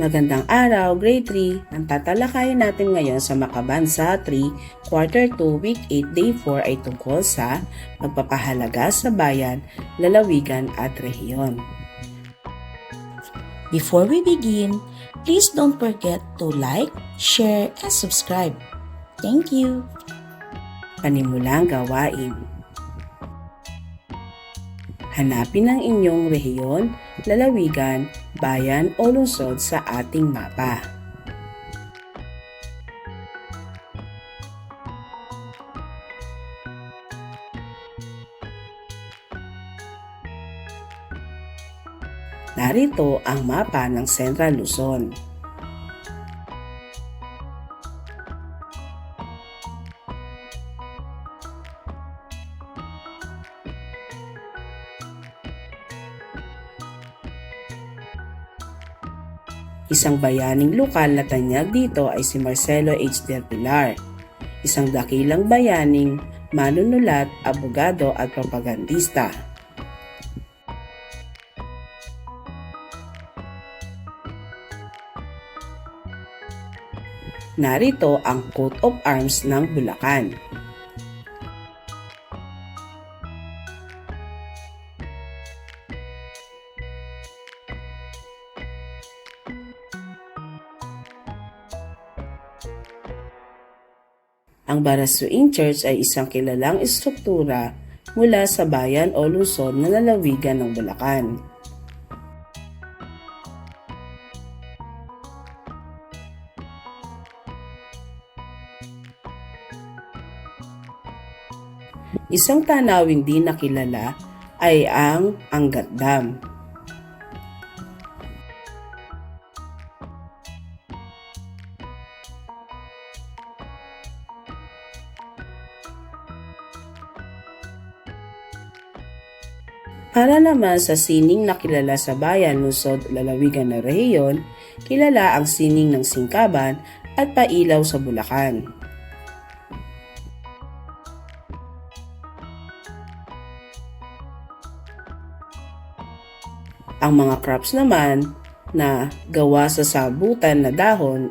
Magandang araw, grade 3. Ang tatalakayin natin ngayon sa Makabansa 3, quarter 2, week 8, day 4 ay tungkol sa pagpapahalaga sa bayan, lalawigan at rehiyon. Before we begin, please don't forget to like, share, and subscribe. Thank you! Panimulang gawain. Hanapin ang inyong rehiyon, lalawigan, bayan o lungsod sa ating mapa. Narito ang mapa ng Central Luzon. Isang bayaning lokal na tanyag dito ay si Marcelo H. Del Pilar, isang dakilang bayaning manunulat, abogado at propagandista. Narito ang coat of arms ng Bulacan. Ang Barasuing Church ay isang kilalang istruktura mula sa bayan o lungsod na lalawigan ng Bulacan. Isang tanawin din na kilala ay ang Angat Dam. Para naman sa sining na kilala sa bayan, lungsod, lalawigan na rehiyon, kilala ang sining ng Singkaban at Pailaw sa Bulacan. Ang mga crops naman na gawa sa sabutan na dahon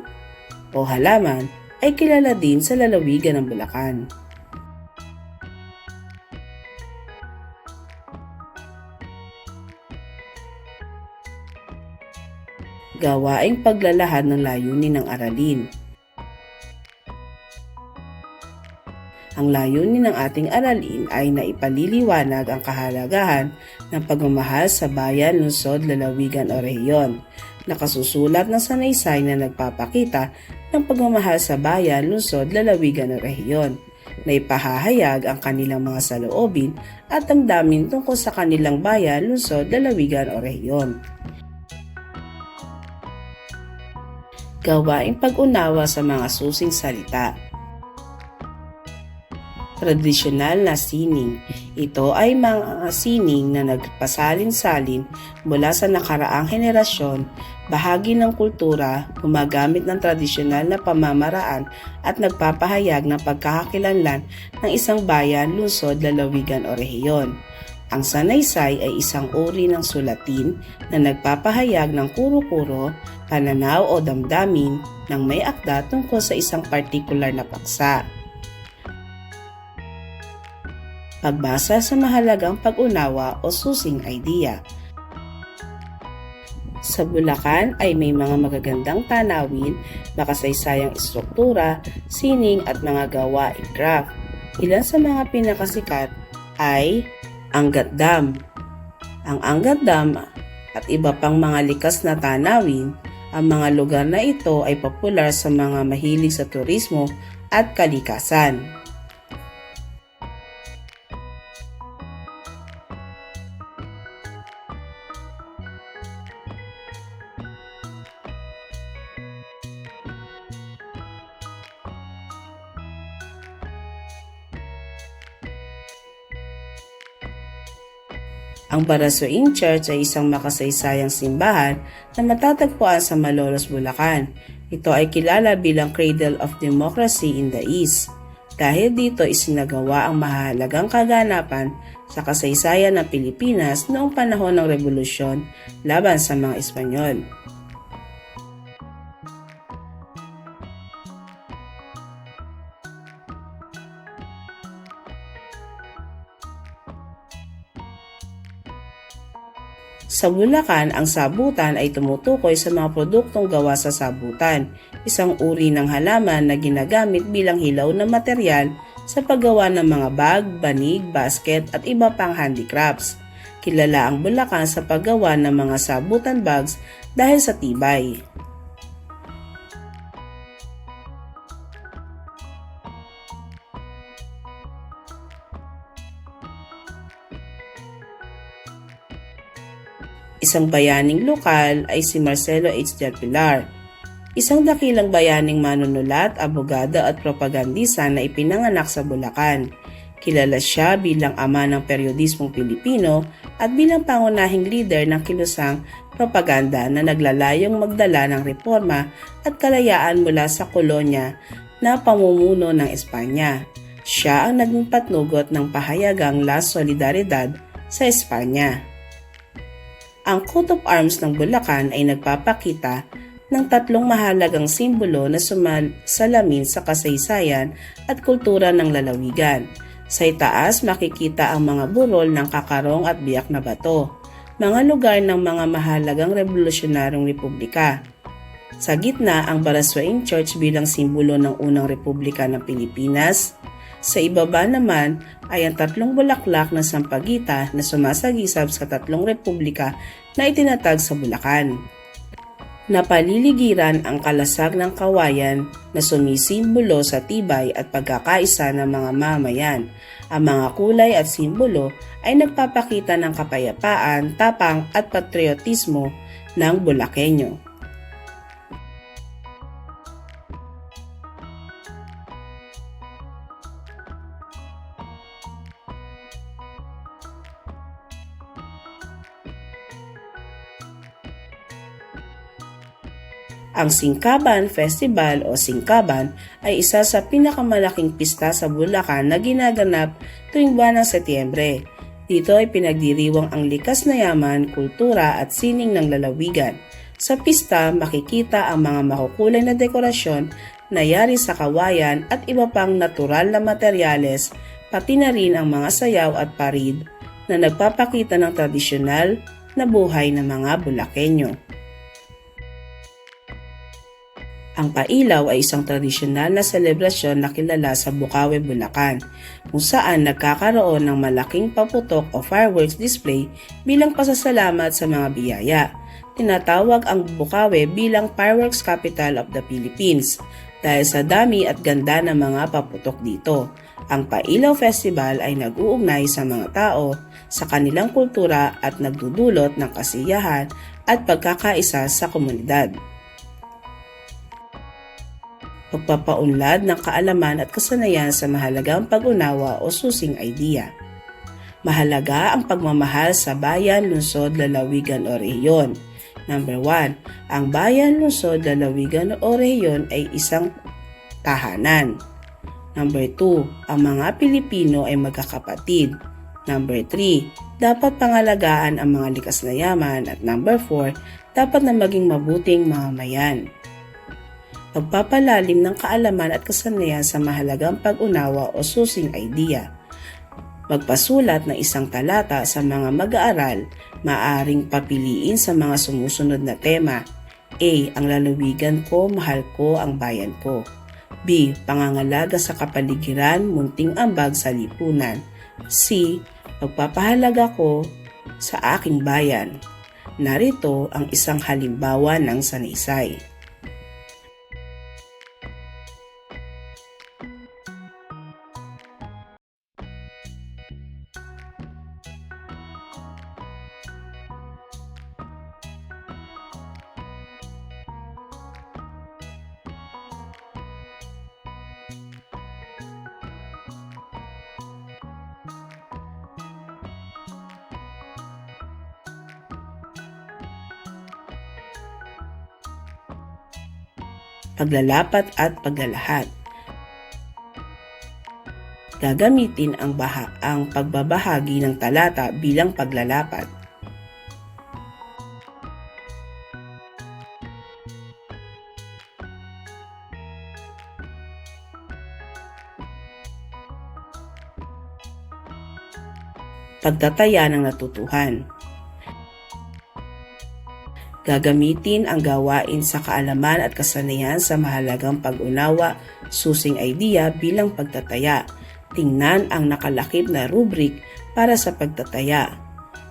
o halaman ay kilala din sa lalawigan ng Bulacan. Gawaing paglalahad ng layunin ng aralin. Ang layunin ng ating aralin ay naipaliliwanag ang kahalagahan ng pagmamahal sa bayan, lungsod, lalawigan o rehiyon. Nakasusulat ng sanaysay na nagpapakita ng pagmamahal sa bayan, lungsod, lalawigan o rehiyon. Naipahahayag ang kanilang mga saloobin at damdamin tungkol sa kanilang bayan, lungsod, lalawigan o rehiyon. Gawaing pag-unawa sa mga susing salita tradisyonal na sining. Ito ay mga sining na nagpasalin-salin mula sa nakaraang henerasyon, bahagi ng kultura, gumagamit ng tradisyonal na pamamaraan at nagpapahayag ng pagkakakilanlan ng isang bayan, lungsod, lalawigan o rehiyon. Ang sanaysay ay isang uri ng sulatin na nagpapahayag ng kuro-kuro, pananaw o damdamin ng may akda tungkol sa isang partikular na paksa pagbasa sa mahalagang pag-unawa o susing idea. Sa Bulacan ay may mga magagandang tanawin, makasaysayang istruktura, sining at mga gawaing craft. Ilan sa mga pinakasikat ay Angat Dam. Ang Angat Dam at iba pang mga likas na tanawin, ang mga lugar na ito ay popular sa mga mahilig sa turismo at kalikasan. Ang Barasuing Church ay isang makasaysayang simbahan na matatagpuan sa Malolos, Bulacan. Ito ay kilala bilang Cradle of Democracy in the East. Dahil dito isinagawa ang mahalagang kaganapan sa kasaysayan ng Pilipinas noong panahon ng Revolusyon laban sa mga Espanyol. Sa Bulacan, ang sabutan ay tumutukoy sa mga produktong gawa sa sabutan, isang uri ng halaman na ginagamit bilang hilaw na material sa paggawa ng mga bag, banig, basket at iba pang handicrafts. Kilala ang Bulacan sa paggawa ng mga sabutan bags dahil sa tibay. Isang bayaning lokal ay si Marcelo H. Del Pilar. Isang dakilang bayaning manunulat, abogado at propagandista na ipinanganak sa Bulacan. Kilala siya bilang ama ng periodismong Pilipino at bilang pangunahing leader ng kilusang propaganda na naglalayong magdala ng reforma at kalayaan mula sa kolonya na pamumuno ng Espanya. Siya ang naging patnugot ng pahayagang La Solidaridad sa Espanya. Ang coat of arms ng Bulacan ay nagpapakita ng tatlong mahalagang simbolo na sumal salamin sa kasaysayan at kultura ng lalawigan. Sa itaas makikita ang mga burol ng kakarong at biyak na bato, mga lugar ng mga mahalagang revolusyonaryong republika. Sa gitna ang Baraswain Church bilang simbolo ng unang republika ng Pilipinas. Sa ibaba naman ay ang tatlong bulaklak ng sampagita na sumasagisab sa tatlong republika na itinatag sa Bulacan. Napaliligiran ang kalasag ng kawayan na sumisimbolo sa tibay at pagkakaisa ng mga mamayan. Ang mga kulay at simbolo ay nagpapakita ng kapayapaan, tapang at patriotismo ng Bulakenyo. Ang Singkaban Festival o Singkaban ay isa sa pinakamalaking pista sa Bulacan na ginaganap tuwing buwan ng Setyembre. Dito ay pinagdiriwang ang likas na yaman, kultura at sining ng lalawigan. Sa pista, makikita ang mga makukulay na dekorasyon na yari sa kawayan at iba pang natural na materyales, pati na rin ang mga sayaw at parid na nagpapakita ng tradisyonal na buhay ng mga Bulakenyo. Ang pailaw ay isang tradisyonal na selebrasyon na kilala sa Bukawe, Bulacan, kung saan nagkakaroon ng malaking paputok o fireworks display bilang pasasalamat sa mga biyaya. Tinatawag ang Bukawe bilang Fireworks Capital of the Philippines dahil sa dami at ganda ng mga paputok dito. Ang Pailaw Festival ay nag-uugnay sa mga tao sa kanilang kultura at nagdudulot ng kasiyahan at pagkakaisa sa komunidad pagpapaunlad ng kaalaman at kasanayan sa mahalagang pag-unawa o susing idea. Mahalaga ang pagmamahal sa bayan, lungsod, lalawigan o rehiyon. Number 1. Ang bayan, lungsod, lalawigan o rehiyon ay isang tahanan. Number 2. Ang mga Pilipino ay magkakapatid. Number 3. Dapat pangalagaan ang mga likas na yaman. At number 4. Dapat na maging mabuting mamamayan pagpapalalim ng kaalaman at kasanayan sa mahalagang pag-unawa o susing idea. Magpasulat ng isang talata sa mga mag-aaral, maaring papiliin sa mga sumusunod na tema. A. Ang lalawigan ko, mahal ko ang bayan ko. B. Pangangalaga sa kapaligiran, munting ambag sa lipunan. C. Pagpapahalaga ko sa aking bayan. Narito ang isang halimbawa ng sanaysay. Paglalapat at paglalahad. Gagamitin ang, baha, ang pagbabahagi ng talata bilang paglalapat. Pagtataya ng natutuhan. Gagamitin ang gawain sa kaalaman at kasanayan sa mahalagang pag-unawa, susing idea bilang pagtataya. Tingnan ang nakalakip na rubric para sa pagtataya.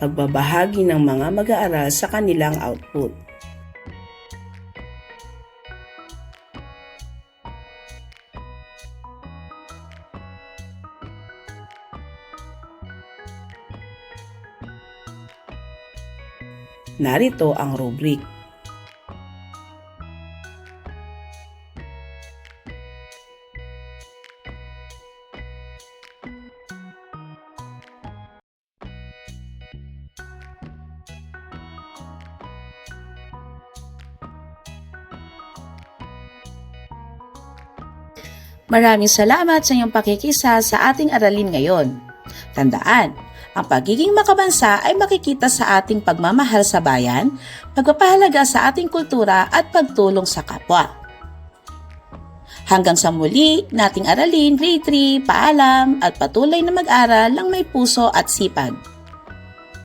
Pagbabahagi ng mga mag-aaral sa kanilang output. Narito ang rubric. Maraming salamat sa iyong pakikisa sa ating aralin ngayon. Tandaan, ang pagiging makabansa ay makikita sa ating pagmamahal sa bayan, pagpapahalaga sa ating kultura at pagtulong sa kapwa. Hanggang sa muli, nating aralin grade 3, paalam at patuloy na mag-aral ng may puso at sipag.